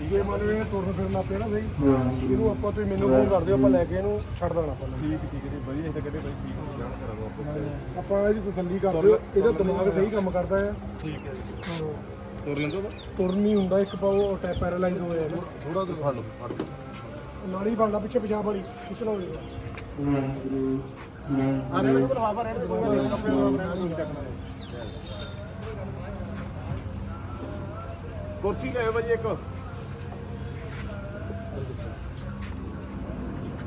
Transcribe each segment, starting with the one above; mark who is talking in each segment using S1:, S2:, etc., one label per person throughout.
S1: ਜੇ ਮੰਨ ਇਹ ਤੁਰਨ ਫਿਰਨ ਲੱਗ ਪਿਆ ਇਹਨੂੰ ਆਪਾਂ ਤੁਸੀਂ ਮੈਨੂੰ ਫੋਨ ਕਰ ਦਿਓ ਆਪਾਂ ਲੈ ਕੇ ਇਹਨੂੰ ਛੱਡ ਦੇਣਾ ਆਪਾਂ
S2: ਠੀਕ ਠੀਕ ਹੈ ਵਧੀਆ ਇਹ ਤਾਂ ਕਹਿੰਦੇ ਬਾਈ ਠੀਕ ਹੋ ਜਾਣ ਕਰਾਂਗੇ
S1: ਆਪਾਂ ਇਹਦੀ ਤਸੱਲੀ ਕਰ ਦਿਓ ਇਹਦਾ ਦਿਮਾਗ ਸਹੀ ਕੰਮ ਕਰਦਾ ਹੈ
S2: ਠੀਕ ਹੈ
S1: ਹਾਂ।
S2: ਤੁਰ ਲੈਂਦਾ
S1: ਤੁਰਨ ਨਹੀਂ ਹੁੰਦਾ ਇੱਕ ਪਾਉ ਟੈ ਪੈਰਾਲਾਈਜ਼ ਹੋਇਆ ਇਹਨੂੰ
S2: ਥੋੜਾ ਜਿਹਾ ਫੜ ਲਓ ਫੜ ਲਓ
S1: ਨਾਲੀ ਬਣਦਾ ਪਿੱਛੇ ਪਿਸ਼ਾਬ ਵਾਲੀ ਖਿੱਚ ਲਓ ਇਹਨੂੰ ਆ ਰਹੇ ਨੇ ਲਫਾਫਾ ਰਹਿਣ ਦੇ ਕੋਈ ਕੱਪੜੇ ਵਾਲਾ ਨਹੀਂ ਚੱਕਣਾ
S2: ਕੁਰਸੀ ਲੈ ਭਾਜੀ ਇੱਕ।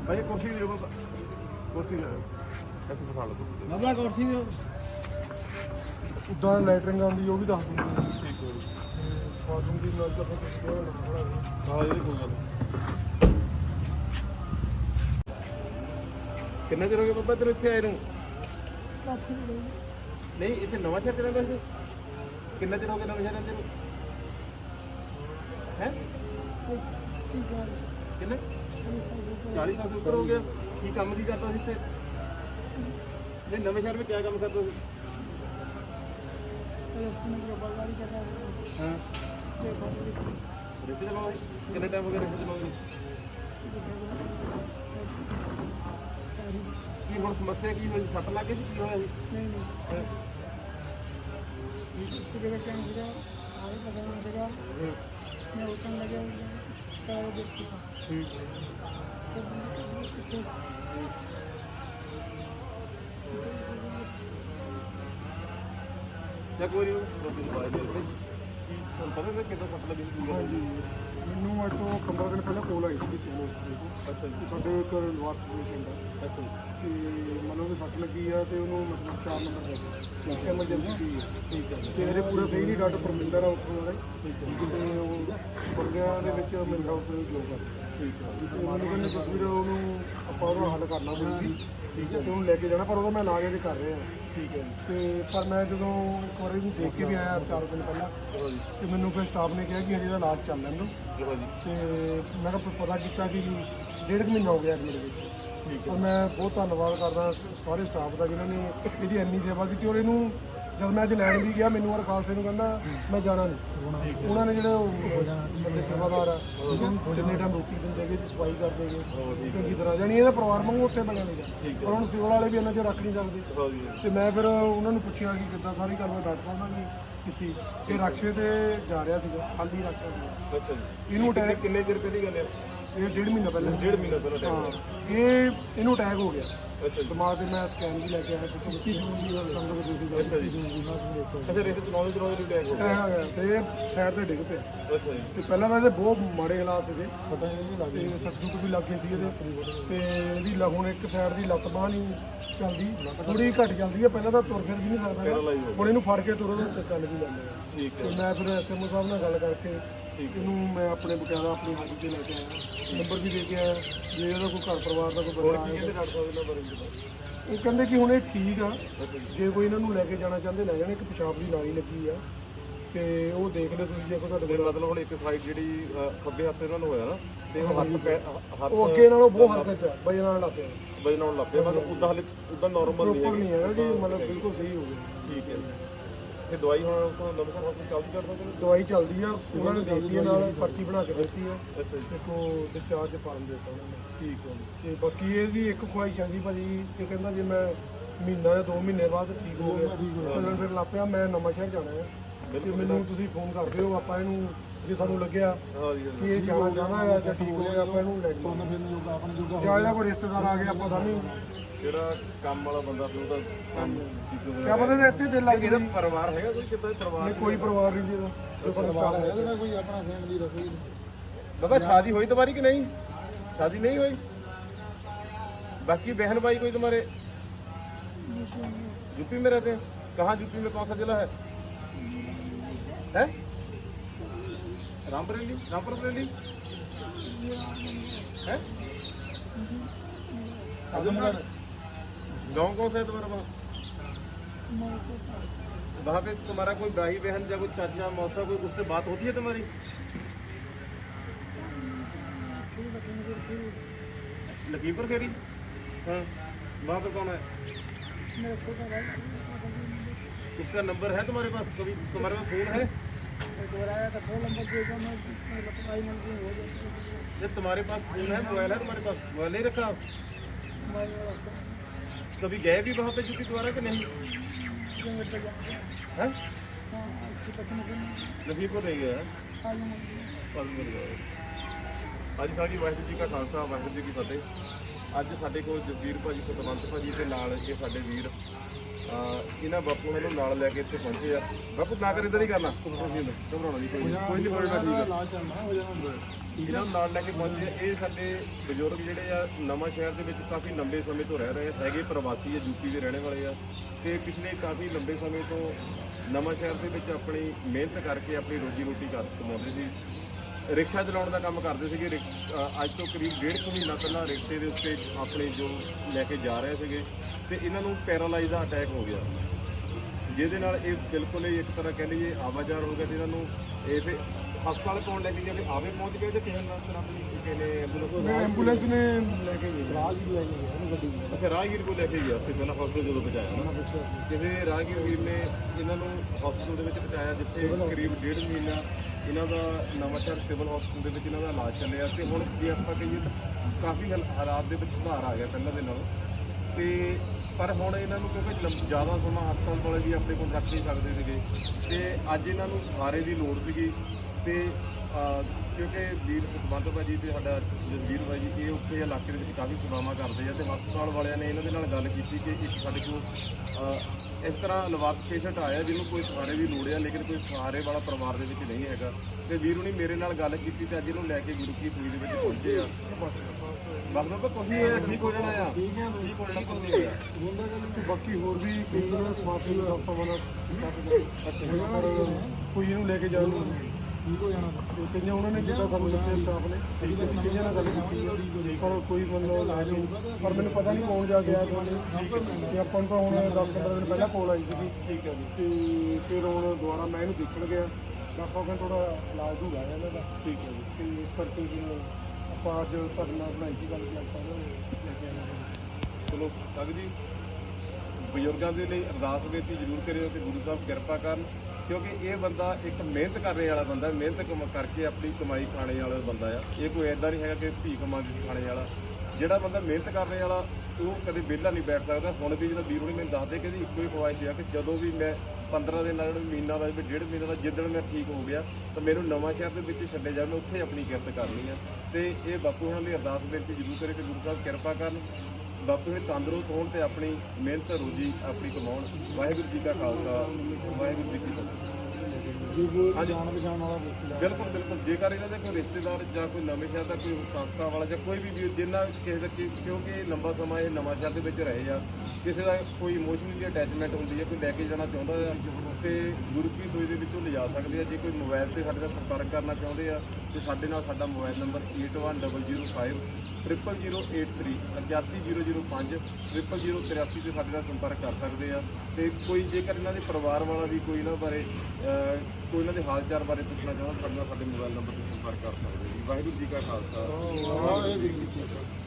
S2: ਭਾਈ ਕੁਰਸੀ ਦਿਓ ਬਸ ਕੁਰਸੀ ਲੈ ਇੱਥੇ ਬਿਠਾ ਲਓ। ਤੁਸੀਂ
S1: ਮਜ਼ਾ ਕੁਰਸੀ ਦੇ ਉਦਾਂ ਲੈਟਰਿੰਗ ਆਉਂਦੀ ਉਹ ਵੀ ਦੱਸ ਦਿੰਦੇ
S2: ਠੀਕ ਹੈ
S1: ਬਾਥਰੂਮ ਦੀ ਨਾਲ ਤਾਂ ਲੱਗਣਾ
S2: ਹਾਂ ਇਹ ਕੋਈ ਗੱਲ ਕਿੰਨਾ ਚਿਰ ਹੋ ਗਿਆ ਬੱਬਾ ਤੈਨੂੰ ਇੱਥੇ ਆਏ ਨੂੰ? ਨਹੀਂ ਇੱਥੇ ਨਵਾਂ ਸ਼ਹਿਰ ਰਹਿੰਦਾ ਸੀ ਕਿੰਨਾ ਚਿਰ ਹੋ ਗਿਆ ਨਵਾਂ ਸ਼ਹਿਰ ਰਹਿੰਦੇ ਨੂੰ ਹੈ? ਕਿੰਨੇ? 40 ਸਾਲ ਉੱਪਰ ਹੋ ਗਿਆ। ਕੀ ਕੰਮ ਕੀ ਕਰਦਾ ਸੀ ਇੱਥੇ? ਨਹੀਂ ਨਵੇਂ ਸ਼ਹਿਰ ਵਿੱਚ ਕੀ ਕੰਮ ਕਰਦਾ ਸੀ? ਹਾਂ। ਰਿਸ਼ਤੇ ਕਿੰਨੇ ਟਾਈਮ ਹੋ ਗਿਆ ਰਿਸ਼ਤੇ ਚਲਾਉਂਦੇ ਨੂੰ। ਕੀ ਹੁਣ ਸਮੱਸਿਆ ਕੀ ਹੋਈ? ਸੀ? ਸੱਟ ਲੱਗ ਗਈ ਸੀ? ਕੀ ਹੋਇਆ ਸੀ। ਠੀਕ ਜਾਂ ਕੋਈ ਨਹੀਂ ਰੋਟੀ ਲਵਾ ਦੇ ਕੀ ਤੁਹਾਨੂੰ ਪਤਾ ਹੈ ਕਿਦਾਂ ਸੱਟ ਲੱਗੀ ਸੀ ਕੀ ਗੱਲ ਹੋਈ?
S1: ਮੈਨੂੰ ਅੱਜ ਤੋਂ 15 ਦਿਨ ਪਹਿਲਾਂ ਕੋਲ ਆਈ ਸੀ ਸੇਨੋ
S2: ਅੱਛਾ ਜੀ।
S1: ਸਾਡੇ ਇੱਕ ਵਾਟਸ ਪੇਸ਼ੈਂਟ ਆ
S2: ਅੱਛਾ
S1: ਤੇ ਮਤਲਬ ਉਹਦੇ ਸੱਟ ਲੱਗੀ ਆ ਤੇ ਉਹਨੂੰ ਮਤਲਬ 4 ਨੰਬਰ ਚਾਹੀਦਾ ਐਮਰਜੈਂਸੀ ਦੀ ਹੈ
S2: ਠੀਕ ਹੈ।
S1: ਤੇ ਮੇਰੇ ਪੂਰਾ ਸਹੀ ਨਹੀਂ ਡਾਕਟਰ ਪਰਮਿੰਦਰ ਆ ਉੱਥੋਂ ਦਾ। ਠੀਕ ਹੈ। ਤੇ ਉਹ ਬੰਦਿਆਂ ਦੇ ਵਿੱਚ ਮੇਰੇ ਨਾਲ ਉੱਥੇ ਲੋਕ
S2: ਠੀਕ ਹੈ।
S1: ਮੈਨੂੰ ਕਹਿੰਦੇ ਤਸਵੀਰ ਉਹਨੂੰ ਆਪਾਂ ਉਹਦਾ ਹੱਲ ਕਰਨਾ ਪਊਗੀ। ਠੀਕ ਹੈ। ਤੇ ਉਹਨੂੰ ਲੈ ਕੇ ਜਾਣਾ ਪਰ ਉਹਦਾ ਮੈਂ ਇਲਾਜ ਅਜੇ ਕਰ ਰਿਹਾ।
S2: ਠੀਕ ਹੈ।
S1: ਤੇ ਪਰ ਮੈਂ ਜਦੋਂ ਇੱਕ ਵਾਰੀ ਨੂੰ ਦੇਖ ਕੇ ਵੀ ਆਇਆ ਚਾਰ ਦਿਨ ਪਹਿਲਾਂ ਤੇ ਮੈਨੂੰ ਫਿਰ ਸਟਾਫ ਨੇ ਕਿਹਾ ਕਿ ਹਜੇ ਦਾ ਇਲਾਜ ਚੱਲ ਲੈਣ
S2: ਜੀ
S1: ਤੇ ਮੈਂ ਕਿਹਾ ਪਤਾ ਕੀਤਾ ਕਿ ਡੇਢ ਮਹੀਨਾ ਹੋ ਗਿਆ ਐਡਮਿਟ ਵਿੱਚ
S2: ਠੀਕ
S1: ਔਰ ਮੈਂ ਬਹੁਤ ਧੰਨਵਾਦ ਕਰਦਾ ਸਾਰੇ ਸਟਾਫ ਦਾ ਜਿਨ੍ਹਾਂ ਨੇ ਇਹਦੀ ਇੰਨੀ ਸੇਵਾ ਕੀਤੀ ਔਰ ਇਹਨੂੰ ਜਦ ਮੈਂ ਅੱਜ ਲੈਣ ਵੀ ਗਿਆ ਮੈਨੂੰ ਔਰ ਖਾਲਸੇ ਨੂੰ ਕਹਿੰਦਾ ਮੈਂ ਜਾਣਾ ਨਹੀਂ। ਉਹਨਾਂ ਨੇ ਜਿਹੜੇ ਬੰਦੇ ਸੇਵਾਦਾਰ ਆ ਜਿੰਨੇ ਟਾਈਮ ਰੋਟੀ ਦਿੰਦੇ ਗਏ ਸਫ਼ਾਈ ਕਰਦੇ ਗਏ ਚੰਗੀ ਤਰ੍ਹਾਂ। ਜਾਨੀ ਇਹਦਾ ਪਰਿਵਾਰ ਵਾਂਗੂ ਉੱਥੇ ਬਣਿਆ ਨਹੀਂ ਪਰ ਹੁਣ ਸਿਵਲ ਵਾਲੇ ਵੀ ਇਹਨਾਂ 'ਚ ਰੱਖ ਨਹੀਂ ਸਕਦੇ। ਤੇ ਮੈਂ ਫਿਰ ਉਹਨਾਂ ਨੂੰ ਪੁੱਛਿਆ ਕਿ ਕਿੱਦਾਂ ਸਾਰੀ ਗੱਲ ਮੈਂ ਡਾਕਟਰ ਸਾਹਿਬ ਨਾਲ ਕੀਤੀ। ਇਹ ਰਕਸ਼ੇ ਤੇ ਜਾ ਰਿਹਾ ਸੀਗਾ ਖਾਲੀ ਰਕਸ਼ਾ
S2: ਅੱਛਾ ਜੀ।
S1: ਇਹਨੂੰ ਅਟੈਕ
S2: ਕਿੰਨੇ ਚਿਰ ਪਹਿਲੀ ਗੱਲ ਹੈ?
S1: ਇਹ ਡੇਢ ਮਹੀਨਾ ਪਹਿਲਾਂ।
S2: ਡੇਢ ਮਹੀਨਾ ਪਹਿਲਾਂ
S1: ਹਾਂ। ਇਹ ਇਹਨੂੰ ਅਟੈਕ ਹੋ ਗਿਆ।
S2: ਅੱਛਾ
S1: ਦਿਮਾਗ ਤੇ ਮੈਂ ਸਕੈਨ ਵੀ ਲੈ ਕੇ ਆਇਆ ਬੱਤੀ ਦੂਰ ਦੀ ਗੱਲ ਕੰਮ ਕਰਦੇ ਸੀ।
S2: ਅੱਛਾ ਜੀ। ਅੱਛਾ ਰੇਸੇ ਚਲਾਉਂਦੇ ਚਲਾਉਂਦੇ ਅਟੈਕ ਹੋ ਗਿਆ।
S1: ਤੇ ਸਾਈਡ ਤੇ ਡਿੱਗ ਪਿਆ।
S2: ਅੱਛਾ ਜੀ।
S1: ਤੇ ਪਹਿਲਾਂ ਤਾਂ ਇਹਦੇ ਬਹੁਤ ਮਾੜੇ ਹਾਲਾਤ ਸੀਗੇ। ਸੱਟਾਂ ਵੀ ਲੱਗ ਗਈਆਂ। ਸੱਟੂ ਤੋਂ ਵੀ ਲੱਗ ਗਏ ਸੀ ਇਹਦੇ। ਤੇ ਇਹਦੀ ਹੁਣ ਇੱਕ ਸਾਈਡ ਦੀ ਲੱਤ ਬਾਂਹ ਨਹੀਂ ਚੱਲਦੀ। ਥੋੜੀ ਘਟ ਜਾਂਦੀ ਹੈ ਪਹਿਲਾਂ ਤਾਂ ਤੁਰ ਫਿਰ ਵੀ ਨਹੀਂ ਸਕਦਾ ਹੁਣ ਇਹਨੂੰ ਫੜ ਕੇ ਤੁਰੋ ਤੇ ਚੱਲ ਵੀ ਜਾਂਦੇ।
S2: ਠੀਕ ਹੈ।
S1: ਮੈਂ ਫਿਰ ਐਸਐਮਓ ਸਾਹਿਬ ਨਾਲ ਗੱਲ ਕਰਕੇ ਇਹਨੂੰ ਮੈਂ ਆਪਣੇ ਬਕਾਇਦਾ ਆਪਣੀ ਹਾਜ਼ਰੀ ਤੇ ਲੈ ਕੇ ਆਇਆ। ਨੰਬਰ ਵੀ ਦੇ ਕੇ ਆਇਆ। ਜੇ ਇਹਦਾ ਕੋਈ ਘਰ ਪਰਿਵਾਰ ਦਾ ਕੋਈ ਬੰਦਾ ਆਇਆ
S2: ਕਹਿੰਦੇ ਡਾਕਟਰ ਸਾਹਿਬ ਇਹਨਾਂ ਬਾਰੇ ਜੀ
S1: ਉਹ ਕਹਿੰਦੇ ਕਿ ਹੁਣ ਇਹ ਠੀਕ ਆ। ਜੇ। ਕੋਈ ਇਹਨਾਂ ਨੂੰ ਲੈ ਕੇ ਜਾਣਾ ਚਾਹੁੰਦੇ ਲੈ ਜਾਣ। ਇੱਕ ਪਿਸ਼ਾਬ ਦੀ ਨਾਲੀ ਲੱਗੀ ਆ। ਤੇ ਉਹ ਦੇਖ ਲਿਓ ਤੁਸੀਂ ਜੇ ਕੋਈ ਤੁਹਾਡੇ
S2: ਤੇ
S1: ਕੋਲ
S2: ਮਤਲਬ ਹੁਣ ਇੱਕ ਸਾਈਡ ਜਿਹੜੀ ਅਹ, ਖੱਬੇ ਹੱਥ ਇਹਨਾਂ ਨੂੰ ਹੋਇਆ ਨਾ ਤੇ ਉਹ ਹੱਥ ਪੈ ਹੱਥ
S1: ਉਹ ਅੱਗੇ ਨਾਲੋਂ ਬਹੁਤ ਹਰਕਤ ਚ ਵਜਨ ਨਾਲ ਲੱਗ ਪਿਆ
S2: ਲੱਗ ਪਿਆ ਮਤਲਬ ਉਦਾਂ ਹਲੇ ਉਦਾਂ ਨਾਰਮਲ ਨਹੀਂ
S1: ਪ੍ਰੋਪਰ
S2: ਹੈਗੀ।
S1: ਨਹੀਂ ਹੈਗਾ ਕਿ ਮਤਲਬ ਬਿਲਕੁਲ ਸਹੀ ਹੋ ਗਿਆ।
S2: ਠੀਕ ਹੈ ਤੇ ਦਵਾਈ ਹੁਣ ਤੋਂ ਨਵੇਂ ਸਾਲ ਹਸਪਤਾਲ ਚੱਲਦੀ ਕਰਦਾ ਕਿ
S1: ਦਵਾਈ ਚੱਲਦੀ ਆ ਉਹਨਾਂ ਨੇ ਦੇਤੀ ਹੈ ਨਾਲ ਪਰਚੀ ਬਣਾ ਕੇ ਦਿੱਤੀ ਆ।
S2: ਅੱਛਾ ਜੀ।
S1: ਇੱਕ ਉਹ ਡਿਸਚਾਰਜ ਫਾਰਮ ਦੇ ਦਿੱਤਾ ਉਹਨਾਂ ਨੇ।
S2: ਠੀਕ ਹੈ
S1: ਤੇ ਬਾਕੀ ਇਹਦੀ ਇੱਕ ਖੁਆਇਸ਼ ਆ ਜੀ ਭਾਜੀ ਇਹ ਕਹਿੰਦਾ ਜੇ ਮੈਂ ਮਹੀਨਾ ਜਾਂ 2 ਮਹੀਨੇ ਬਾਅਦ ਠੀਕ ਹੋ ਗਿਆ ਚੱਲਣ ਫਿਰ ਲੱਗ ਪਿਆ ਮੈਂ ਨਵਾਂ ਸ਼ਹਿਰ ਜਾਣਾ ਹੈ ਤੇ ਮੈਨੂੰ ਤੁਸੀਂ ਫੋਨ ਕਰ ਦਿਓ ਆਪਾਂ ਇਹਨੂੰ ਜੇ ਸਾਨੂੰ ਲੱਗਿਆ
S2: ਹਾਂ ਜੀ
S1: ਕਿ ਇਹ ਜਾਣਾ ਚਾਹਣਾ ਹੈ ਜਾਂ ਠੀਕ ਹੋ ਗਿਆ ਆਪਾਂ ਇਹਨੂੰ ਲੈ ਜਾਈਏ ਜਾਂ ਇਹਦਾ ਕੋਈ ਰਿਸ਼ਤੇਦਾਰ ਆ ਗਿਆ ਆਪਾਂ ਸਾਨੂੰ
S2: ਜਿਹੜਾ ਕੰਮ ਵਾਲਾ ਬੰਦਾ ਫਿਰ ਉਹਦਾ ਕੰਮ ਠੀਕ ਹੋ
S1: ਕਿਆ ਪਤਾ ਜੇ ਇੱਥੇ ਦਿਲ ਲੱਗ
S2: ਇਹਦਾ ਪਰਿਵਾਰ ਹੈਗਾ ਕੋਈ ਕਿੱਦਾਂ ਪਰਿਵਾਰ
S1: ਗਿਆ ਕੋਈ ਪਰਿਵਾਰ ਨਹੀਂ ਜੀ ਇਹਦਾ ਕੋਈ ਪਰਿਵਾਰ ਹੈ
S3: ਇਹਦਾ ਕੋਈ ਆਪਣਾ ਫੈਮਿਲੀ ਦਾ ਕੋਈ
S2: बाबा शादी हुई तुम्हारी कि नहीं शादी नहीं हुई बाकी बहन भाई कोई तुम्हारे यूपी में रहते हैं कहाँ यूपी में कौन सा जिला है है रामबरेली रामपुर बरेली है गाँव कौन सा है तुम्हारा वहाँ वहाँ पे तुम्हारा कोई भाई, बहन या कोई चाचा, मौसा, कोई उससे बात होती है तुम्हारी? लखीमपुर खेरी हाँ। वहाँ पे कौन है? उसका नंबर है तुम्हारे पास? कभी तुम्हारे पास फ़ोन है? ये तुम्हारे पास फ़ोन है, मोबाइल है तुम्हारे पास? मोबाइल नहीं रखा आप? कभी गए भी वहाँ पे यूपी द्वारा कि नहीं है लखीमपुर नहीं गया है ਪਲ ਮਿਲ ਗਿਆ ਅੱਜ ਸਾਡੀ ਵਾਹਿਗੁਰੂ ਜੀ ਕਾ ਖਾਲਸਾ ਵਾਹਿਗੁਰੂ ਜੀ ਕੀ ਫਤਿਹ ਅੱਜ ਸਾਡੇ ਕੋਲ ਜਸਵੀਰ ਭਾਜੀ ਸਤਵੰਤ ਭਾਜੀ ਦੇ ਨਾਲ ਇਹ ਸਾਡੇ ਵੀਰ ਅਹ ਇਹਨਾਂ ਬਾਪੂ ਨੂੰ ਨਾਲ ਲੈ ਕੇ ਇੱਥੇ ਪਹੁੰਚੇ ਆ ਬਾਪੂ ਨਾ ਕਰ ਇਧਰ ਹੀ ਕਰਨਾ ਘਬਰਾਉਣਾ ਨਹੀਂ ਕੋਈ ਨਹੀਂ ਕੋਈ ਨਹੀਂ ਬੋਲਣਾ ਠੀਕ ਆ ਇਹਨਾਂ ਨੂੰ ਨਾਲ ਲੈ ਕੇ ਪਹੁੰਚੇ ਆ। ਇਹ ਸਾਡੇ ਬਜ਼ੁਰਗ ਜਿਹੜੇ ਆ ਨਵਾਂ ਸ਼ਹਿਰ ਦੇ ਵਿੱਚ ਕਾਫੀ ਲੰਬੇ ਸਮੇਂ ਤੋਂ ਰਹਿ ਰਹੇ ਆ। ਹੈਗੇ ਪ੍ਰਵਾਸੀ ਆ ਯੂਪੀ ਦੇ ਰਹਿਣੇ ਵਾਲੇ ਆ। ਤੇ ਪਿਛਲੇ ਕਾਫੀ ਲੰਬੇ ਸਮੇਂ ਤੋਂ ਨਵਾਂ ਸ਼ਹਿਰ ਦੇ ਵਿੱਚ ਆਪਣੀ ਮਿਹਨਤ ਕਰਕੇ ਆਪਣੀ ਰੋਜੀ ਰੋਟੀ ਕਰ ਕਮਾਉਂਦੇ ਸੀ। ਰਿਕਸ਼ਾ ਚਲਾਉਣ ਦਾ ਕੰਮ ਕਰਦੇ ਸੀਗੇ। ਰਿਕ- ਅ, ਅੱਜ ਤੋਂ ਕਰੀਬ ਡੇਢ ਕੁ ਮਹੀਨਾ ਪਹਿਲਾਂ ਰਿਕਸ਼ੇ ਦੇ ਉੱਤੇ ਆਪਣੇ ਜੋ ਲੈ ਕੇ ਜਾ ਰਹੇ ਸੀਗੇ ਤੇ ਇਹਨਾਂ ਨੂੰ ਪੈਰਾਲਾਈਜ਼ ਦਾ ਅਟੈਕ ਹੋ ਗਿਆ। ਜਿਹਦੇ ਨਾਲ ਇਹ ਬਿਲਕੁਲ ਹੀ ਇੱਕ ਤਰ੍ਹਾਂ ਕਹਿ ਲਈਏ ਆਵਾਜ਼ਾਰ ਹੋ ਗਿਆ ਤੇ ਇਹਨਾਂ ਨੂੰ ਇਹ ਫਿਰ ਹਸਪਤਾਲ ਕੋਲ ਲੈ ਕੇ ਗਏ ਤੇ ਆਵੇ ਪਹੁੰਚ ਗਏ ਤੇ ਕਿਸੇ ਨਾਲ ਤਰ੍ਹਾਂ ਦੀ ਕਿਸੇ ਨੇ ਐਂਬੂਲੈਂਸ
S1: ਐਂਬੂਲੈਂਸ ਨੇ ਲੈ ਕੇ ਗਈ ਰਾਜ ਹੀ ਲੈ ਕੇ ਗਈ ਉਹਨੂੰ ਗੱਡੀ ਵਿੱਚ।
S2: ਅੱਛਾ ਰਾਹਗੀਰ ਕੋਲ ਲੈ ਕੇ ਗਿਆ ਉੱਥੇ ਪਹਿਲਾਂ ਹਸਪਤਾਲ ਜਦੋਂ ਪਹੁੰਚਾਇਆ ਨਾ। ਕਿਸੇ ਰਾਹਗੀਰ ਵੀਰ ਨੇ ਇਹਨਾਂ ਨੂੰ ਹਸਪਤਾਲ ਦੇ ਵਿੱਚ ਪਹੁੰਚਾਇਆ ਜਿੱਥੇ ਕਰੀਬ ਡੇਢ ਮਹੀਨਾ ਇਹਨਾਂ ਦਾ ਨਵਾਂਸ਼ਹਿਰ ਸਿਵਲ ਹਸਪਤਾਲ ਦੇ ਵਿੱਚ ਇਹਨਾਂ ਦਾ ਇਲਾਜ ਚੱਲਿਆ ਤੇ ਹੁਣ ਜੇ ਆਪਾਂ ਕਹੀਏ ਤਾਂ ਕਾਫੀ ਹਾਲ- ਹਾਲਾਤ ਦੇ ਵਿੱਚ ਸੁਧਾਰ ਆ ਗਿਆ ਪਹਿਲਾਂ ਦੇ ਨਾਲੋਂ। ਤੇ ਪਰ ਹੁਣ ਇਹਨਾਂ ਨੂੰ ਕਿਉਂਕਿ ਲੰਬ- ਜ਼ਿਆਦਾ ਸਮਾਂ ਹਸਪਤਾਲ ਵਾਲੇ ਵੀ ਆਪਣੇ ਕੋਲ ਰੱਖ ਨਹੀਂ ਸਕਦੇ ਸੀਗੇ। ਤੇ ਅੱਜ ਇਹਨਾਂ ਨੂੰ ਸਹਾਰੇ ਦੀ ਲੋੜ ਸੀਗੀ। ਤੇ ਕਿਉਂਕਿ ਵੀਰ ਸਤਵੰਤ ਭਾਜੀ ਤੇ ਸਾਡਾ ਜਸਵੀਰ ਭਾਈ ਜੀ ਇਹ ਉੱਥੇ ਇਲਾਕੇ ਦੇ ਵਿੱਚ ਕਾਫੀ ਸੇਵਾਵਾਂ ਕਰਦੇ ਆ ਤੇ ਹਸਪਤਾਲ ਵਾਲਿਆਂ ਨੇ ਇਹਨਾਂ ਦੇ ਨਾਲ ਗੱਲ ਕੀਤੀ ਕਿ ਇੱਕ ਸਾਡੇ ਕੋਲ ਇਸ ਤਰ੍ਹਾਂ ਲਵਾਕ ਪੇਸ਼ੈਂਟ ਆਇਆ ਜਿਹਨੂੰ ਕੋਈ ਸਹਾਰੇ ਦੀ ਲੋੜ ਆ ਲੇਕਿਨ ਕੋਈ ਸਹਾਰੇ ਵਾਲਾ ਪਰਿਵਾਰ ਦੇ ਵਿੱਚ ਨਹੀਂ ਹੈਗਾ। ਤੇ ਵੀਰ ਹੁਣੀ ਮੇਰੇ ਨਾਲ ਗੱਲ ਕੀਤੀ ਤੇ ਅੱਜ ਇਹਨੂੰ ਲੈ ਕੇ ਗੁਰੂ ਕੀ ਸੂਈ ਦੇ ਵਿੱਚ ਪਹੁੰਚੇ ਆ। ਬਸ ਬਾਬਾ ਕੁਛ ਨਹੀਂ ਠੀਕ ਹੋ ਜਾਣਾ ਆ?
S1: ਠੀਕ ਹੈ
S2: ਠੀਕ ਹੋ ਜਾਣਾ ਕੁਛ ਨਹੀਂ।
S1: ਹੁੰਦਾ ਗੱਲ ਬਾਕੀ ਹੋਰ ਵੀ ਕਈ ਸਮਾਜ ਸੇਵੀ ਸੰਸਥਾਵਾਂ ਪਰ ਕੋਈ ਇਹਨੂੰ ਲੈ ਕੇ ਜਾਣ ਠੀਕ ਹੋ ਜਾਣਾ ਤੇ ਕਈਆਂ ਉਹਨਾਂ ਨੇ ਕੀਤਾ ਸਾਨੂੰ ਦੱਸਿਆ ਸਟਾਫ ਨੇ। ਠੀਕ ਅਸੀਂ ਕਈਆਂ ਨਾਲ ਗੱਲ ਕੀਤੀ ਪਰ ਕੋਈ ਮਤਲਬ ਆਇਆ ਨਹੀਂ ਪਰ ਮੈਨੂੰ ਪਤਾ ਨਹੀਂ ਕੌਣ ਜਾ ਗਿਆ ਕਿ ਆਪਾਂ ਨੂੰ ਤਾਂ ਹੁਣ 10 15 ਦਿਨ ਪਹਿਲਾਂ ਕੋਲ ਆਈ ਸੀਗੀ। ਠੀਕ ਹੈ ਜੀ। ਤੇ ਫਿਰ ਹੁਣ ਦੁਬਾਰਾ ਮੈਂ ਇਹਨੂੰ ਦੇਖਣ ਗਿਆ। ਡਾਕਟਰ ਕਹਿੰਦਾ ਥੋੜਾ ਇਲਾਜ ਹੋ ਗਿਆ ਇਹਨਾਂ ਦਾ। ਠੀਕ ਹੈ ਜੀ। ਤੇ ਇਸ ਕਰਕੇ ਜੀ ਆਪਾਂ ਅੱਜ ਤੁਹਾਡੇ ਨਾਲ ਬਣਾਈ ਸੀ ਗੱਲ ਕਿ ਆਪਾਂ ਨੂੰ ਲੈ ਕੇ ਆਉਣਾ ਸੀ
S2: ਚਲੋ ਸਗ ਜੀ ਬਜ਼ੁਰਗਾਂ ਦੇ ਲਈ ਅਰਦਾਸ ਬੇਨਤੀ ਜ਼ਰੂਰ ਕਰਿਓ ਕਿ ਗੁਰੂ ਸਾਹਿਬ ਕਿਰਪਾ ਕਰਨ। ਕਿਉਂਕਿ ਇਹ ਬੰਦਾ ਇੱਕ ਮਿਹਨਤ ਕਰਨੇ ਵਾਲਾ ਬੰਦਾ ਮਿਹਨਤ ਕਮ ਕਰਕੇ ਆਪਣੀ ਕਮਾਈ ਖਾਣੇ ਵਾਲਾ ਬੰਦਾ ਆ ਇਹ ਕੋਈ ਐਦਾਂ ਨਹੀਂ ਹੈਗਾ ਕਿ ਭੀਖ ਮੰਗ ਕੇ ਖਾਣੇ ਵਾਲਾ। ਜਿਹੜਾ ਬੰਦਾ ਮਿਹਨਤ ਕਰਨੇ ਵਾਲਾ, ਉਹ ਕਦੇ ਵਿਹਲਾ ਨਹੀਂ ਬੈਠ ਸਕਦਾ। ਹੁਣ ਵੀ ਜਦੋਂ ਵੀਰ ਹੁਣੀ ਮੈਨੂੰ ਦੱਸਦੇ ਕਿ ਇਹਦੀ ਇੱਕੋ ਹੀ ਖਵਾਇਸ਼ ਆ ਕਿ ਜਦੋਂ ਵੀ ਮੈਂ 15 ਦਿਨ ਨਾਲ ਮਹੀਨਾ ਦਾ ਵੀ ਡੇਢ ਮਹੀਨਾ ਦਾ ਜਿੱਦਣ ਮੈਂ ਠੀਕ ਹੋ ਗਿਆ, ਤਾਂ ਮੈਨੂੰ ਨਵਾਂ ਸ਼ਹਿਰ ਦੇ ਵਿੱਚ ਛੱਡੇ ਜਾਣ ਮੈਂ ਉੱਥੇ ਆਪਣੀ ਕਿਰਤ ਕਰਨੀ ਆ ਤੇ ਇਹ ਬਾਪੂ ਉਹਨਾਂ ਦੀ ਅਰਦਾਸ ਬੇਨਤੀ ਜ਼ਰੂਰ ਕਰੇ ਕਿ ਗੁਰੂ ਸਾਹਿਬ ਕਿਰਪਾ ਕਰਨ। ਬਾਪੂ ਇਹ ਤੰਦਰੁਸਤ ਹੋਣ ਤੇ ਆਪਣੀ ਮਿਹਨਤ, ਰੋਜੀ ਆਪਣੀ ਕਮਾਉਣ। ਵਾਹਿਗੁਰੂ ਜੀ ਕਾ ਖਾਲਸਾ, ਵਾਹਿਗੁਰੂ ਜੀ ਕੀ ਫਤਿਹ।
S1: ਜੇ ਕੋਈ ਜਾਣ ਪਛਾਣ ਵਾਲਾ ਵਿਅਕਤੀ
S2: ਬਿਲਕੁਲ ਬਿਲਕੁਲ। ਜੇਕਰ ਇਹਨਾਂ ਦੇ ਕੋਈ ਰਿਸ਼ਤੇਦਾਰ ਜਾਂ ਕੋਈ ਨਵੇਂ ਸ਼ਹਿਰ ਦਾ ਕੋਈ ਸੰਸਥਾ ਵਾਲਾ ਜਾਂ ਕੋਈ ਵੀ ਜਿੰਨਾ ਕਿਸੇ ਦਾ ਕਿ- ਕਿਉਂਕਿ ਲੰਬਾ ਸਮਾਂ ਇਹ ਨਵਾਂ ਸ਼ਹਿਰ ਦੇ ਵਿੱਚ ਰਹੇ ਆ, ਕਿਸੇ ਦਾ ਕੋਈ ਇਮੋਸ਼ਨਲੀ ਅਟੈਚਮੈਂਟ ਹੁੰਦੀ ਹੈ, ਕੋਈ ਲੈ ਕੇ ਜਾਣਾ ਚਾਹੁੰਦਾ ਆ, ਤੇ ਗੁਰੂ ਕੀ ਸੋਈ ਦੇ ਵਿੱਚੋਂ ਲਿਜਾ ਸਕਦੇ ਆ। ਜੇ ਕੋਈ ਮੋਬਾਈਲ ਤੇ ਸਾਡੇ ਨਾਲ ਸੰਪਰਕ ਕਰਨਾ ਚਾਹੁੰਦੇ ਆ, ਤੇ ਸਾਡੇ ਨਾਲ ਸਾਡਾ ਮੋਬਾਈਲ ਨੰਬਰ 810005 00083 81005 00083 ਤੇ ਸਾਡੇ ਨਾਲ ਸੰਪਰਕ ਕਰ ਸਕਦੇ ਆ। ਤੇ ਕੋਈ ਜੇਕਰ ਇਹਨਾਂ ਦੇ ਪਰਿਵਾਰ ਵਾਲਾ ਵੀ ਕੋਈ ਇਹਨਾਂ ਬਾਰੇ ਕੋਈ ਇਹਨਾਂ ਦੇ ਹਾਲ ਚਾਲ ਬਾਰੇ ਪੁੱਛਣਾ ਚਾਹੁੰਦਾ, ਸਾਡੇ ਨਾਲ ਸਾਡੇ ਮੋਬਾਈਲ ਨੰਬਰ ਤੇ ਸੰਪਰਕ ਕਰ ਸਕਦੇ ਜੀ। ਵਾਹਿਗੁਰੂ ਜੀ ਕਾ ਖਾਲਸਾ।
S1: ਵਾਹਿਗੁਰੂ ਜੀ ਕੀ ਫਤਿਹ।